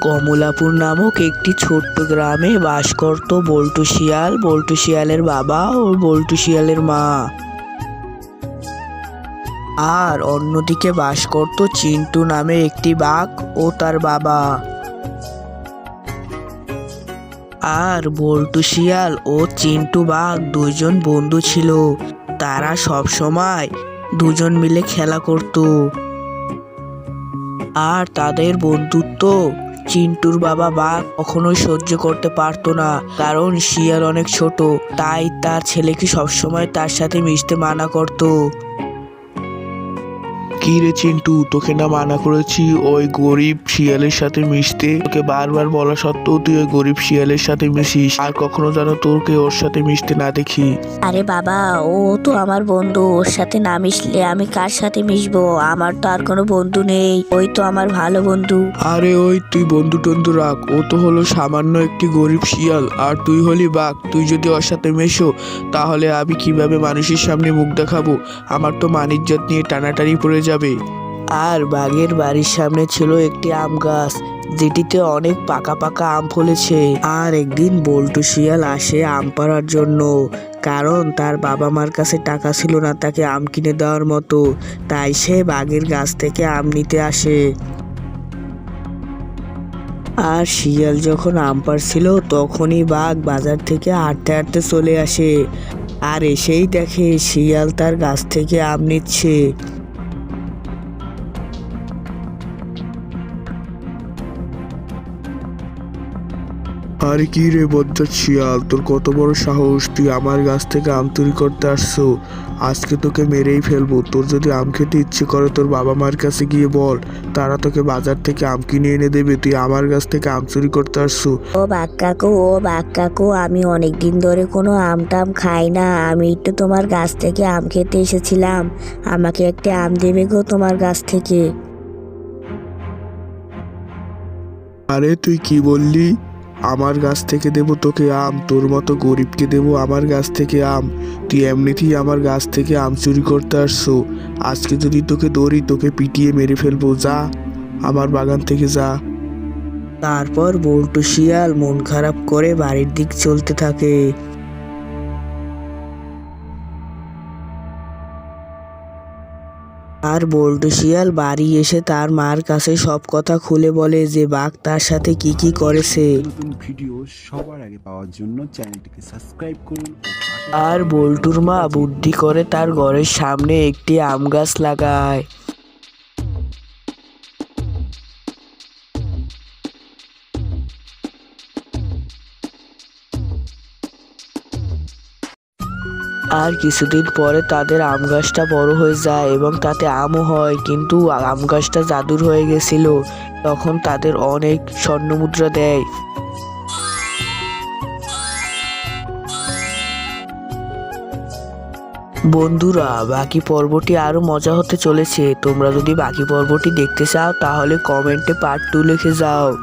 কমলাপুর নামক একটি ছোট্ট গ্রামে বাস করত বল্টু শিয়াল। বল্টু শিয়ালের বাবা ও বল্টু শিয়ালের মা। আর অন্যদিকে বাস করত চিন্টু নামে একটি বাঘ ও তার বাবা। আর বল্টু শিয়াল ও চিন্টু বাঘ দুইজন বন্ধু ছিল। তারা সব সময় দুজন মিলে খেলা করত। আর তাদের বন্ধুত্ব চিন্টুর বাবা বাঘ কখনোই সহ্য করতে পারতো না, কারণ শিয়াল অনেক ছোট, তাই তার ছেলেকে সবসময় তার সাথে মিশতে মানা করতো। কি রে চিন্টু? তোকে না মানা করেছি ওই গরিব শিয়ালের সাথে মিশতে? তোকে বারবার বলা সত্ত্বেও তুই ওই গরিব শিয়ালের সাথে মিশিস। আর কখনো যেন তোকে ওর সাথে মিশতে না দেখি। আরে বাবা ও তো আমার বন্ধু। ওর সাথে না মিশলে আমি কার সাথে মিশবো? আমার তো আর কোনো বন্ধু নেই। ওই তো আমার ভালো বন্ধু। আরে ওই তুই বন্ধু টন্ধু রাখ। ও তো হলো সামান্য একটি গরিব শিয়াল। আর তুই হলি বাঘ। তুই যদি ওর সাথে মেশো তাহলে আমি কীভাবে মানুষের সামনে মুখ দেখাবো? আমার তো মানিজ্জত নিয়ে টানাটানি পড়ে যাবে। আর বাঘের বাড়ির সামনে ছিল একটি আম গাছ, যেটিতে অনেক পাকা পাকা আম ফলেছে। আর একদিন বল্টু শিয়াল আসে আম পাড়ার জন্য, কারণ তার বাবা মার কাছে টাকা ছিল না তাকে আম কিনে দেওয়ার মতো। তাই সে বাঘের গাছ থেকে আম নিতে আসে। আর শিয়াল যখন আম পাড়ছিল, তখনই বাঘ বাজার থেকে হাঁটতে হাঁটতে চলে আসে। আর এসেই দেখে শিয়াল তার গাছ থেকে আম নিচ্ছে। আরে কি রে বজ্জাত শিয়াল তোর কত বড় সাহস? তুই আমার গাছ থেকে আম চুরি করতে আসছো। আজকে তোকে মেরেই ফেলব। তোর যদি আম খেতে ইচ্ছে করে তোর বাবা মার কাছে গিয়ে বল। তারা তোকে বাজার থেকে আম কিনে এনে দেবে। তুই আমার গাছ থেকে আম চুরি করতে আসছো। ও বাঘ কাকু ও বাঘ কাকু আমি অনেক দিন ধরে কোনো আম টাম খাই না। আমি একটু তোমার গাছ থেকে আম খেতে এসেছিলাম। আমাকে একটা আম দেবে গো তোমার গাছ থেকে। আরে তুই কি বললি? আমার গাছ থেকে দেব তোকে আম, তোর মতো গরিবকে দেব আমার গাছ থেকে আম। তুই এমনিতেই আমার গাছ থেকে আম চুরি করতে আসছো। আজকে যদি তোকে দৌড়ি, তোকে পিটিয়ে মেরে ফেলব, যা। আমার বাগান থেকে যা। তারপর বল্টু শিয়াল মন খারাপ করে বাড়ির দিক চলতে থাকে। আর বল্টু শিয়াল বাড়ি এসে তার মার কাছে সব কথা খুলে বলে যে বাঘ তার সাথে কি কি করেছে। নতুন ভিডিও সবার আগে পাওয়ার জন্য চ্যানেলটিকে সাবস্ক্রাইব করুন আর বল্টুর মা বুদ্ধি করে তার ঘরের সামনে একটি আম গাছ লাগায়। আর কিছুদিন পরে তাদের আম গাছটা বড় হয়ে যায় এবং তাতে আমও হয়। কিন্তু আম গাছটা জাদুর হয়ে গেছিল। তখন তাদের অনেক স্বর্ণমুদ্রা দেয়। বন্ধুরা, বাকি পর্বটি আরও মজা হতে চলেছে। তোমরা যদি বাকি পর্বটি দেখতে চাও, তাহলে কমেন্টে পার্ট টু লিখে যাও।